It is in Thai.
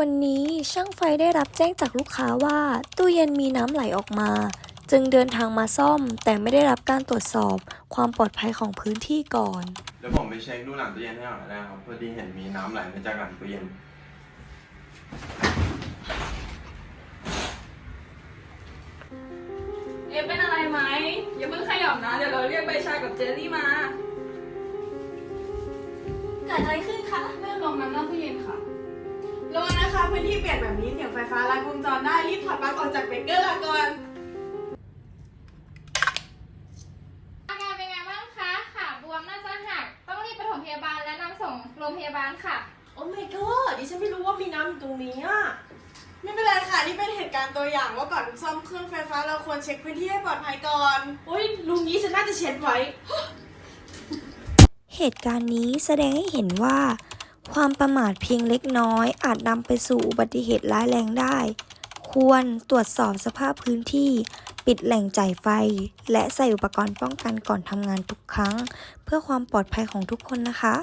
วันนี้ช่างไฟได้รับแจ้งจากลูกค้าว่า ตู้เย็นมีน้ำไหลออกมา จึงเดินทางมาซ่อม แต่ไม่ได้รับการตรวจสอบความปลอดภัยของพื้นที่ก่อนเดี๋ยวผมไปเช็คดูหลังตู้เย็นให้หน่อยนะครับพอดีเห็นมีน้ำไหลมาจากหลังตู้เย็น เอฟเป็นอะไรไหมอย่าเพิ่งขยับนะ เดี๋ยวเราเรียกใบชากับเจลลี่มา เกิดอะไรขึ้นคะ เรื่องลงน้ำหน้าตู้เย็นค่ะ ระวังนะคะพื้นที่เปียกแบบนี้เสียงไฟฟ้าลัดวงจรได้รีบถอดปลั๊กออกจากเบรก รงพยาบาลค่ะ โอ้ my god ดิฉันไม่รู้ว่ามีน้ำอยู่ตรงนี้อะ ไม่เป็นไรค่ะ นี่เป็นเหตุการณ์ตัวอย่างว่าก่อนซ่อมเครื่องไฟฟ้าเราควรเช็คพื้นที่ให้ปลอดภัยก่อน โอ้ยลุงนี้ฉันน่าจะเช็ดไว้ เหตุการณ์นี้แสดงให้เห็นว่า ความประมาทเพียงเล็กน้อย อาจนำไปสู่อุบัติเหตุร้ายแรงได้ ควรตรวจสอบสภาพพื้นที่ ปิดแหล่งจ่ายไฟ และใส่อุปกรณ์ป้องกันก่อนทำงานทุกครั้ง เพื่อความปลอดภัยของทุกคนนะคะ